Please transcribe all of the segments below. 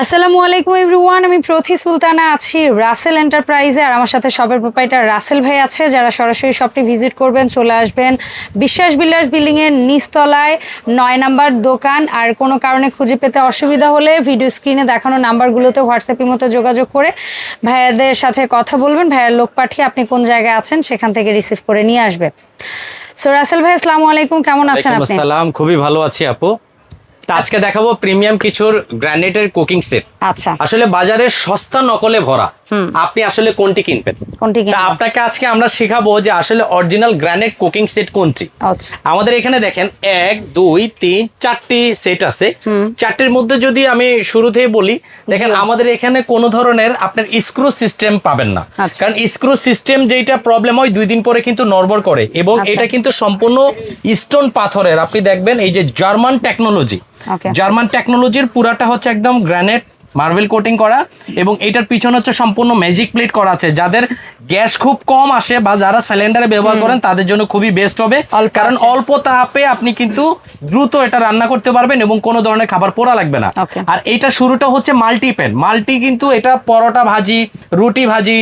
আসসালামু আলাইকুম এভরিওয়ান আমি প্রথি সুলতানা আছি রাসেল এন্টারপ্রাইজে আর আমার সাথে শপের প্রোপাইটার রাসেল ভাই আছে যারা সরাসরি শপটি ভিজিট করবেন চলে আসবেন বিশ্বাস বিল্ডার্স বিল্ডিংয়ের নিচতলায় নয় নাম্বার দোকান। আর কোনো কারণে খুঁজে পেতে অসুবিধা হলে ভিডিও স্ক্রিনে দেখানো নাম্বারগুলোতে হোয়াটসঅ্যাপের মতো যোগাযোগ করে ভাইয়াদের সাথে কথা বলবেন। ভাইয়ার লোক পাঠিয়ে আপনি কোন জায়গায় আছেন সেখান থেকে রিসিভ করে নিয়ে আসবে। সো রাসেল ভাই আসসালামু আলাইকুম। কেমন আছেন আপনি? খুবই ভালো আছি আপু। আজকে দেখাবো প্রিমিয়াম কিছুর গ্রানাইটের কুকিং সেট। আচ্ছা। আসলে বাজারে সস্তা নকলে ভরা। আপনি আসলে কোনটি কিনবেন? কোনটি আপনাকে আজকে আমরা শেখাবো যে আসলে অরিজিনাল গ্রানাইট কুকিং সেট কোনটি। আচ্ছা। আমাদের এখানে দেখেন এক দুই তিন চারটি সেট আছে। চারটির মধ্যে যদি আমি শুরুতেই বলি দেখেন আমাদের এখানে কোনো ধরনের আপনার স্ক্রু সিস্টেম পাবেন না। আচ্ছা। কারণ স্ক্রু সিস্টেম যেটা প্রবলেম হয় দুই দিন পরে কিন্তু নড়বড় করে এবং আচ্ছা। এটা কিন্তু সম্পূর্ণ স্টোন পাথরের। আপনি দেখবেন এই যে জার্মান টেকনোলজি জার্মান টেকনোলজির পুরাটা হচ্ছে একদম গ্রানাইট মার্বেল কোটিং করা এবং এটার পিছনে হচ্ছে সম্পূর্ণ ম্যাজিক প্লেট করা আছে। যাদের গ্যাস খুব কম আসে বা যারা সিলিন্ডারে ব্যবহার করেন তাদের জন্য খুবই বেস্ট হবে। কারণ। অল্প তাপে আপনি কিন্তু দ্রুত এটা রান্না করতে পারবেন এবং কোনো ধরনের খাবার পোড়া লাগবে না. আর এটা শুরুটা হচ্ছে মাল্টি প্যান মাল্টি কিন্তু এটা পরোটা ভাজি রুটি ভাজি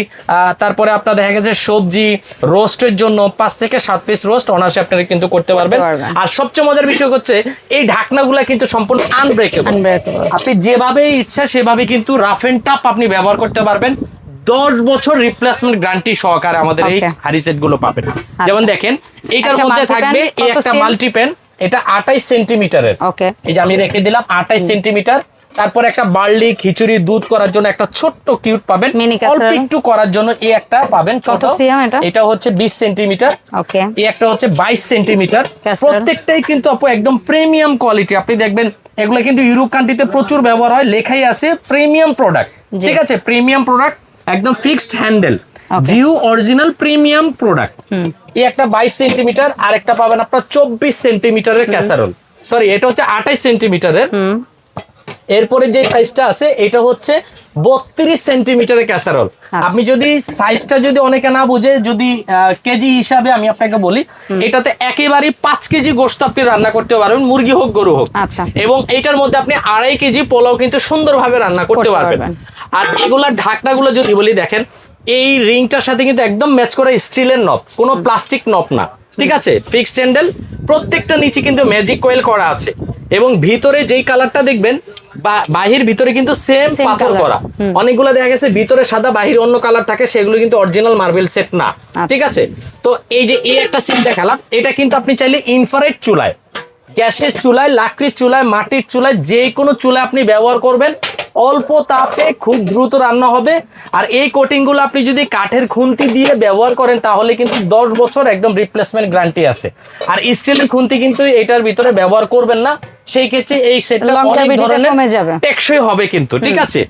তারপরে আপনার দেখা গেছে সবজি রোস্টের জন্য পাঁচ থেকে সাত পিস রোস্ট অনার্সে আপনারা কিন্তু করতে পারবেন। আর সবচেয়ে মজার বিষয় হচ্ছে এই ঢাকনাগুলা কিন্তু সম্পূর্ণ আনব্রেকেবল আপনি যেভাবে ইচ্ছা সেভাবে কিন্তু রাফ এন্ড টাপ আপনি ব্যবহার করতে পারবেন। দশ বছর রিপ্লেসমেন্ট গ্যারান্টি সহকারে আমাদের এই. হারি সেটগুলো পাবেন। যেমন দেখেন এইটার মধ্যে থাকবে এই একটা? মাল্টি পেন এটা আঠাইশ সেন্টিমিটারের। এই যে আমি রেখে দিলাম আঠাইশ সেন্টিমিটার। তারপর একটা বার্লি খিচুড়ি দুধ করার জন্য একটা ছোট্ট কিউট পাবেন। অল্প একটু করার জন্য এই একটা পাবেন। ছোট। এটা? এটা হচ্ছে বিশ সেন্টিমিটার। ওকে এই একটা হচ্ছে বাইশ সেন্টিমিটার। প্রত্যেকটাই কিন্তু আপু একদম প্রিমিয়াম কোয়ালিটি আপনি দেখবেন এগুলো কিন্তু ইউরোপ কান্ট্রিতে প্রচুর ব্যবহার হয় লেখাই আছে প্রিমিয়াম প্রোডাক্ট ঠিক আছে? প্রিমিয়াম প্রোডাক্ট একদম ফিক্সড হ্যান্ডেল জিউ জিও অরিজিনাল প্রিমিয়াম প্রোডাক্ট এই একটা বাইশ সেন্টিমিটার আর একটা পাবেন আপনার চব্বিশ সেন্টিমিটারের ক্যাসারোল সরি এটা হচ্ছে আঠাইশ সেন্টিমিটারের এরপরে যে সাইজটা আছে এটা হচ্ছে বত্রিশ সেন্টিমিটারের ক্যাসারোল আচ্ছা। আপনি যদি সাইজটা যদি অনেকে না বুঝে যদি কেজি হিসাবে আমি আপনাকে বলি এটাতে একেবারে পাঁচ কেজি গোস্ত আপনি রান্না করতে পারবেন মুরগি হোক গরু হোক। আচ্ছা। এবং এটার মধ্যে আপনি আড়াই কেজি পোলাও কিন্তু সুন্দরভাবে রান্না করতে পারবেন। আর এগুলার ঢাকনাগুলো যদি বলি দেখেন এই রিংটার সাথে কিন্তু একদম ম্যাচ করা স্টিলের নব কোনো প্লাস্টিক নব না। ঠিক আছে? ফিক্সড হ্যান্ডেল প্রত্যেকটা নিচে কিন্তু ম্যাজিক কয়েল করা আছে। এবং ভিতরে যেই কালারটা দেখবেন বাহির ভিতরে কিন্তু সেম পাথর করা। অনেকগুলো দেখা গেছে ভিতরে সাদা বাহির অন্য কালার থাকে সেগুলো কিন্তু অরিজিনাল মার্বেল সেট না। আচ্ছা। ঠিক আছে? তো এই যে এই একটা সিম দেখালাম এটা কিন্তু আপনি চাইলে ইনফারেট চুলায় গ্যাসের চুলায় লাকড়ির চুলায় মাটির চুলায় যে কোনো চুলায় আপনি ব্যবহার করবেন। অল্প তাপে খুব দ্রুত রান্না হবে। আর এই কোটিংগুলো আপনি যদি কাঠের খুন্তি দিয়ে ব্যবহার করেন তাহলে কিন্তু দশ বছর একদম রিপ্লেসমেন্ট গ্যারান্টি আছে। আর স্টিলের খুন্তি কিন্তু এটার ভিতরে ব্যবহার করবেন না। সেই ক্ষেত্রে এই সেটটা অনেক ধরনের টেকসই হবে কিন্তু ঠিক আছে?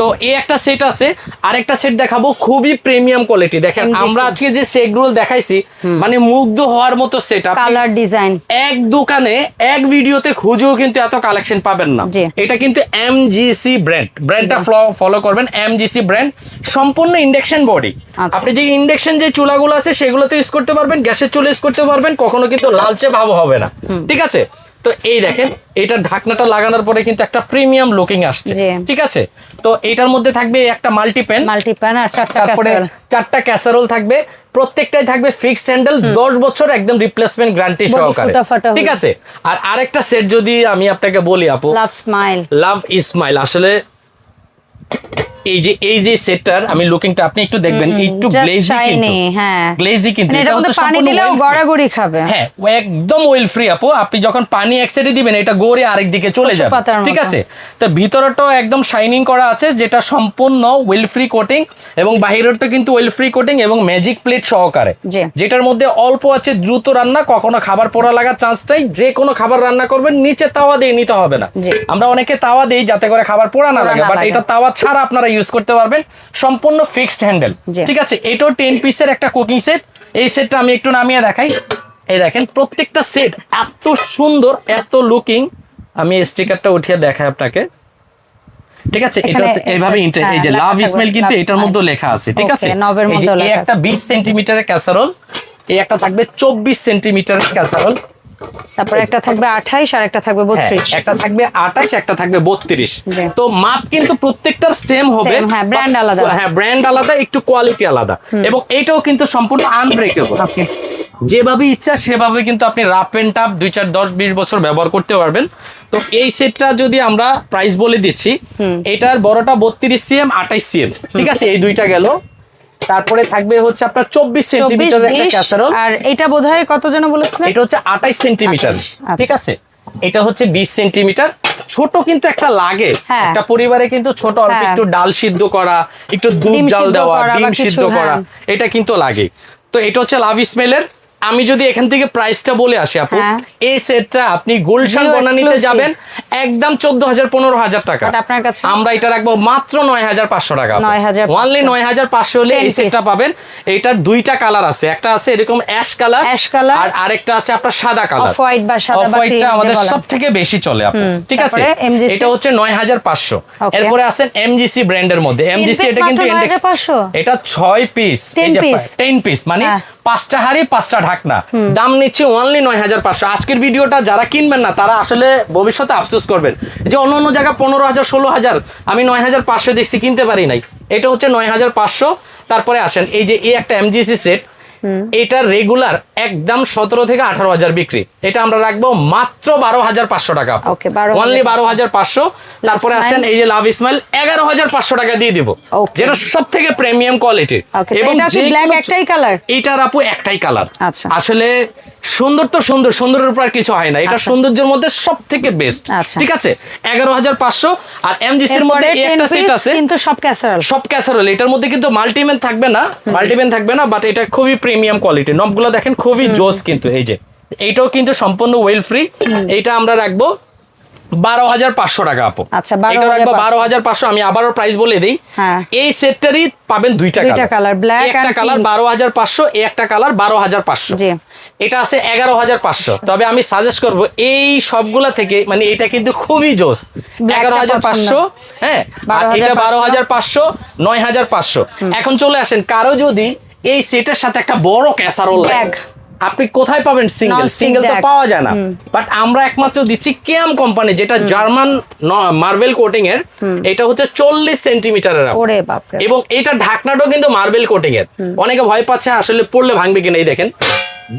তো এই একটা সেট আছে আরেকটা সেট দেখাবো খুবই প্রিমিয়াম কোয়ালিটি দেখেন আমরা আজকে যে সেটগুলো দেখাইছি মানে মুগ্ধ হওয়ার মতো সেট কালার ডিজাইন এক দোকানে এক ভিডিওতে খুঁজেও কিন্তু এত কালেকশন পাবেন না। এটা কিন্তু এমজিসি ব্র্যান্ড ব্র্যান্ডটা ফলো করবেন এমজিসি ব্র্যান্ড সম্পূর্ণ ইন্ডাকশন বডি আচ্ছা। আপনি যে ইন্ডাকশন যে চুলাগুলো আছে সেগুলোতে ইউজ করতে পারবেন গ্যাসের চুলা ইউজ করতে পারবেন কখনো কিন্তু লালচে ভাব হবে না। ঠিক আছে? তো এই দেখেন এটা ঢাকনাটা লাগানোর পরে কিন্তু একটা প্রিমিয়াম লুকিং আসছে। ঠিক আছে? তো এটার মধ্যে থাকবে একটা মাল্টি পেন মাল্টিপ্যান আর চারটা তারপরে চারটা ক্যাসারোল থাকবে। প্রত্যেকটাই থাকবে ফিক্সড হ্যান্ডেল দশ বছর একদম রিপ্লেসমেন্ট গ্যারান্টি সহকারে। ঠিক আছে? আর আরেকটা সেট যদি আমি আপনাকে বলি আপু। লাভ স্মাইল লাভ ইসমাইল আসলে এই যে এই যে সেটটার আমি লুকিংটা আপনি একটু দেখবেন একটু গ্লেজি কিন্তু। হ্যাঁ। গ্লেজি কিন্তু মানে এটা হচ্ছে পানি দিলেও গড়াগড়ি খাবে। হ্যাঁ একদম ওয়েল ফ্রি আপু। আপনি যখন পানি এক সাইডে দিবেন এটা গড়ে আরেক দিকে চলে যাবে। ঠিক আছে? তো ভিতরটাও একদম শাইনিং করা আছে যেটা সম্পূর্ণ ওয়েল ফ্রি কোটিং এবং বাহিরটা কিন্তু ওয়েল ফ্রি কোটিং এবং ম্যাজিক প্লেট সহকারে। যেটার মধ্যে অল্প আছে দ্রুত রান্না কখনো খাবার পোড়া লাগার চান্সটাই যে কোনো খাবার রান্না করবেন নিচে তাওয়া দিয়ে নিতে হবে না। আমরা অনেকে তাওয়া দিই যাতে করে খাবার পোড়া না লাগে বাট এটা তাওয়া ছাড়া আপনারা ইউজ করতে পারবেন। সম্পূর্ণ ফিক্সড হ্যান্ডেল ঠিক আছে? এটাও টেন পিসের একটা কুকিং সেট এই সেটটা আমি একটু নামিয়ে দেখাই। এই দেখেন প্রত্যেকটা সেট এত সুন্দর এত লুকিং আমি স্টিকারটা উঠিয়ে দেখাই আপনাকে। ঠিক আছে? এটা হচ্ছে এইভাবে হ্যাঁ, এই যে লাভ থাকবে, ইসমাইল কিন্তু এটার মধ্যে লেখা আছে। ঠিক আছে? এই একটা বিশ সেন্টিমিটারের ক্যাসারোল এই একটা থাকবে চব্বিশ সেন্টিমিটারের ক্যাসারোল তারপরে একটা থাকবে আঠাইশ আর একটা থাকবে হ্যাঁ, বত্রিশ। একটা থাকবে আঠাশ একটা থাকবে বত্রিশ। জি। তো মাপ কিন্তু প্রত্যেকটার সেম হবে। হ্যাঁ, brand আলাদা। হ্যাঁ ব্র্যান্ড আলাদা একটু কোয়ালিটি আলাদা। এবং এইটাও কিন্তু সম্পূর্ণ আনব্রেকেবল ওকে যেভাবে ইচ্ছা সেভাবে কিন্তু আপনি রাফ এন্ড টাপ দুই চার দশ বিশ বছর ব্যবহার করতে পারবেন। তো এই সেটটা যদি আমরা প্রাইস বলে দিচ্ছি এটার বড়টা বত্রিশ সিএম আঠাইশ সিএম ঠিক আছে? এই দুইটা গেল। তারপরে থাকবে হচ্ছে আপনার চব্বিশ সেন্টিমিটার একটা ক্যাসারোল আর এটা বোধ হয় কত জন বলেছিলেন? এটা হচ্ছে আঠাইশ সেন্টিমিটার ঠিক আছে? এটা হচ্ছে বিশ সেন্টিমিটার। ছোট কিন্তু একটা লাগে। হ্যাঁ। একটা পরিবারে কিন্তু ছোট অল্প হ্যাঁ। একটু ডাল সিদ্ধ করা একটু দুধ জাল দেওয়া ডিম সিদ্ধ করা হ্যাঁ। এটা কিন্তু লাগে। তো এটা হচ্ছে লাভ স্মেলের। আমি যদি এখান থেকে প্রাইসটা বলে আসি আপু হ্যাঁ। এই সেটটা আপনি গুলশান Zero বনানীতে যাবেন একদম চোদ্দ হাজার পনেরো হাজার টাকা? আমরা এটা রাখব মাত্র নয় হাজার পাঁচশো টাকা 9,500 নয় হাজার পাঁচশো হলে এই। সেটটা পাবেন এটার দুইটা কালার আছে একটা আছে এরকম অ্যাশ কালার Ash color। আর আরেকটা আছে আপনার সাদা কালার Off white বা সাদা অফ হোয়াইটটা আমাদের যে বলা। সব থেকে বেশি চলে আপু ঠিক আছে এটা হচ্ছে নয় হাজার পাঁচশো Okay. এরপরে আছেন এমজিসি ব্র্যান্ডের মধ্যে এমজিসি এটা কিন্তু 9,500? এটা ছয় পিস 10 piece? টেন পিস মানে হ্যাঁ। পাঁচটা হাড়ি, পাঁচটা ঢাকনা। দাম নিচ্ছে অনলি নয় হাজার পাঁচশো। আজকের ভিডিওটা যারা কিনবেন না, তারা আসলে ভবিষ্যতে আফসোস করবেন যে অন্য অন্য জায়গায় পনেরো হাজার ষোলো হাজার আমি নয় হাজার পাঁচশো দেখছি, কিনতে পারি নাই। এটা হচ্ছে নয় হাজার পাঁচশো। তারপরে আসেন, এই যে এই একটা এমজিসি সেট এটা রেগুলার একদম সতেরো থেকে আঠারো হাজার বিক্রি। এটা আমরা রাখব মাত্র বারো হাজার পাঁচশো টাকা। Okay, 12,500 অনলি বারো হাজার পাঁচশো। তারপরে আসেন এই যে লাভ ইসমাইল এগারো হাজার পাঁচশো টাকা দিয়ে দিব। যেটা সব থেকে প্রিমিয়াম কোয়ালিটির এবং এটার একটাই কালার এইটার আপু একটাই কালার আচ্ছা। আসলে সুন্দর তো সুন্দর সুন্দরের উপর আর কিছু হয় না। এটা আচ্ছা। সৌন্দর্যের মধ্যে সব থেকে বেস্ট আচ্ছা। ঠিক আছে? এগারো হাজার পাঁচশো আর এমজিসির মধ্যে সির একটা সেট আছে। কিন্তু সব ক্যাসারল সব ক্যাসারোল এটার মধ্যে কিন্তু মাল্টিমেন থাকবে না। মাল্টিমেন থাকবে না বাট এটা খুবই প্রিমিয়াম কোয়ালিটি নবগুলো দেখেন খুবই জোস কিন্তু এই যে। এইটাও কিন্তু সম্পূর্ণ ওয়েল ফ্রি এইটা আমরা রাখব। বারো হাজার পাঁচশো টাকা আপু। আচ্ছা, এটা রাখব বারো হাজার পাঁচশো। আমি আবারও প্রাইস বলে দিই। হ্যাঁ। এই সেটটারই পাবেন দুইটা colour, black একটা কালার বারো হাজার পাঁচশো একটা কালার বারো হাজার পাঁচশো। এটা আছে এগারো হাজার পাঁচশো। তবে আমি সাজেস্ট করব এই সবগুলা থেকে মানে এটা কিন্তু খুবই জোস। এগারো হাজার পাঁচশো হ্যাঁ আর এটা বারো হাজার পাঁচশো নয় হাজার পাঁচশো। এখন চলে আসেন কারও যদি এই সেটের সাথে একটা বড় ক্যাসারোল Bag। আপনি কোথায় পাবেন সিঙ্গেল সিঙ্গেল তো পাওয়া যায় না। বাট আমরা একমাত্র দিচ্ছি কেয়াম কোম্পানি যেটা জার্মান মার্বেল কোটিং এর। এটা হচ্ছে চল্লিশ সেন্টিমিটারের এবং এটা ঢাকনাটাও কিন্তু মার্বেল কোটিং এর। অনেকে ভয় পাচ্ছে আসলে পড়লে ভাঙবে কিনা এই দেখেন।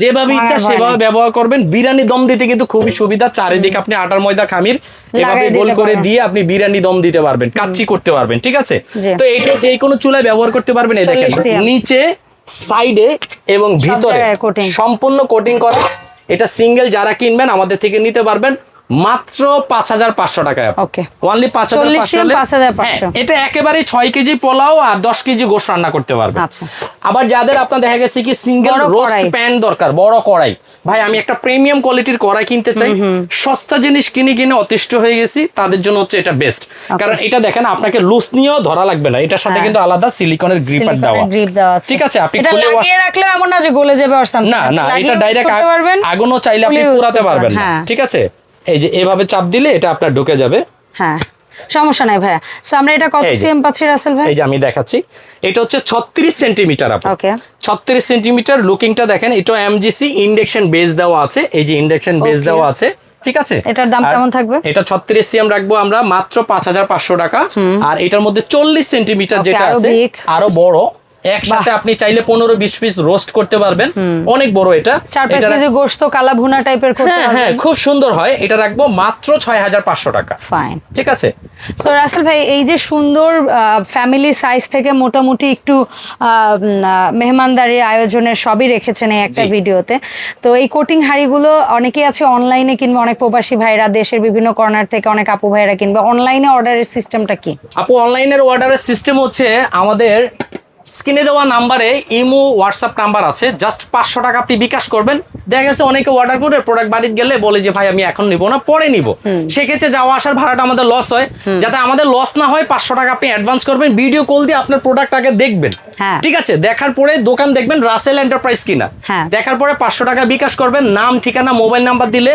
যেভাবে ইচ্ছা সেভাবে ব্যবহার করবেন। বিরিয়ানি দম দিতে কিন্তু খুবই সুবিধা। চারিদিকে আপনি আটার ময়দা খামির এভাবে গোল করে দিয়ে আপনি বিরিয়ানি দম দিতে পারবেন কাচ্চি করতে পারবেন ঠিক আছে? তো এটা যে কোনো চুলায় ব্যবহার করতে পারবেন এই দেখেন। নিচে সাইডে এবং ভিতরে সম্পূর্ণ কোটিং করা। এটা সিঙ্গেল যারা কিনবেন আমাদের থেকে নিতে পারবেন। মাত্র পাঁচ হাজার পাঁচশো টাকায়. ওনলি পাঁচ হাজার পাঁচশো সিম, হলে- 5,500 হ্যাঁ, এটা একেবারে ছয় কেজি পোলাও আর দশ কেজি গোশ রান্না করতে পারবে। আচ্ছা। আবার যাদের আপনার দেখা গেছে কি সিঙ্গেল রোস্ট প্যান দরকার বড় কড়াই। ভাই আমি একটা প্রিমিয়াম কোয়ালিটির কড়াই কিনতে চাই। সস্তা জিনিস কিনে কিনে অতিষ্ঠ হয়ে গেছি তাদের জন্য হচ্ছে এটা বেস্ট কারণ এটা দেখেন আপনাকে লুজ নিয়েও ধরা লাগবে না। এটার সাথে হ্যাঁ। কিন্তু আলাদা সিলিকনের গ্রিপার দেওয়া। গ্রিপ দেওয়া ঠিক আছে আপনি খুলে লাগিয়ে এমন না যে গলে যাবে না না এটা ডাইরেক্ট আগুনও চাইলে আপনি পোড়াতে পারবেন না। হ্যাঁ। ঠিক আছে? এই যে এভাবে চাপ দিলে এটা আপনার ঢুকে যাবে। হ্যাঁ সমস্যা নাই ভাইয়া। সো আমরা এটা কত সিএম পাচ্ছি রাসেল ভাই? এই যে আমি দেখাচ্ছি। এটা হচ্ছে ছত্রিশ সেন্টিমিটার আপু। Okay. ছত্রিশ সেন্টিমিটার লুকিংটা দেখেন এটা এমজিসি ইন্ডেকশন বেস দেওয়া আছে। এই যে ইন্ডেকশন বেস. দেওয়া আছে ঠিক আছে? এটার দাম কেমন থাকবে? এটা ছত্রিশ সিএম রাখব আমরা মাত্র পাঁচ হাজার পাঁচশো টাকা। আর এটার মধ্যে চল্লিশ সেন্টিমিটার যেটা আছে আরও বড়। একসাথে আপনি চাইলে পনেরো বিশ পিস রোস্ট করতে পারবেন। অনেক বড় এটা। গোশত কালা ভুনা টাইপের হ্যাঁ হ্যাঁ খুব সুন্দর হয়। এটা রাখব মাত্র ছয় হাজার পাঁচশো টাকা। ফাইন ঠিক আছে? সো রাসেল ভাই এই যে সুন্দর ফ্যামিলি সাইজ থেকে মোটামুটি একটু মেহমানদারির আয়োজনের সবই রেখেছেন এই একটা ভিডিওতে। তো এই কোটিং হাড়িগুলো অনেকেই আছে অনলাইনে কিনবে অনেক প্রবাসী ভাইরা দেশের বিভিন্ন কর্নার থেকে অনেক আপু ভাইরা কিনবে। অনলাইনে অর্ডারের সিস্টেমটা কি? আপু অনলাইনের অর্ডারের সিস্টেম হচ্ছে আমাদের স্ক্রিনে দেওয়া নাম্বারে ইমো হোয়াটসঅ্যাপ নাম্বার আছে। জাস্ট পাঁচশো টাকা আপনি বিকাশ করবেন। দেখা গেছে অনেকে অর্ডার করে প্রোডাক্ট বাড়িতে গেলে বলে যে ভাই আমি এখন নিব না পরে নিব। সেক্ষেত্রে যাওয়া আসার ভাড়াটা আমাদের লস হয়। যাতে আমাদের লস না হয় পাঁচশো টাকা আপনি অ্যাডভান্স করবেন। ভিডিও কল দিয়ে আপনার প্রোডাক্ট আগে দেখবেন। হ্যাঁ। ঠিক আছে? দেখার পরে দোকান দেখবেন রাসেল এন্টারপ্রাইজ কিনা। হ্যাঁ। দেখার পরে পাঁচশো টাকা বিকাশ করবেন। নাম ঠিকানা মোবাইল নাম্বার দিলে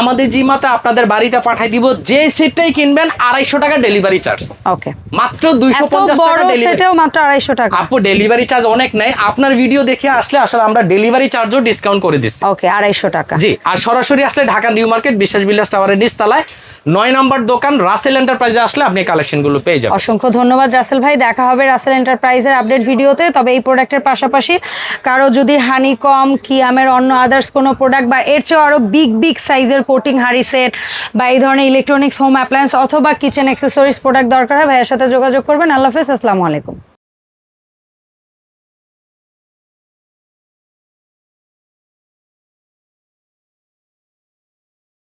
আমাদের জিমাতে আপনাদের বাড়িতে পাঠাই দিব। যে সেটটাই কিনবেন আড়াইশো টাকা ডেলিভারি চার্জ ওকে মাত্র দুইশো পঞ্চাশ টাকা ডেলিভারি মাত্র আড়াইশো টাকা। আপু ডেলিভারি চার্জ অনেক নেই আপনার ভিডিও দেখে আসলে আসলে আমরা ডেলিভারি চার্জও ডিসকাউন্ট করে দিচ্ছি। ওকে আড়াইশো টাকা। জি আর সরাসরি আসলে ঢাকা নিউ মার্কেট বিশ্বাস বিলাস টাওয়ারের নিচতলায় নয় নম্বর দোকান রাসেল এন্টারপ্রাইজে আসলে আপনি কালেকশনগুলো পেয়ে যাবেন। অসংখ্য ধন্যবাদ রাসেল ভাই। দেখা হবে রাসেল এন্টারপ্রাইজের আপডেট ভিডিওতে তবে এই প্রোডাক্টের পাশাপাশি কারও যদি হানিকম কিয়ামের অন্য আদার্স কোনো প্রোডাক্ট বা এর চেয়েও আরও বিগ বিগ সাইজের কোটিং হাড়ি সেট বা এই ধরনের ইলেকট্রনিক্স হোম অ্যাপ্লায়েন্স অথবা কিচেন অ্যাক্সেসরিজ প্রোডাক্ট দরকার হয় ভাইয়ের সাথে যোগাযোগ করবেন। আল্লাহ হাফেজ আসসালামু আলাইকুম।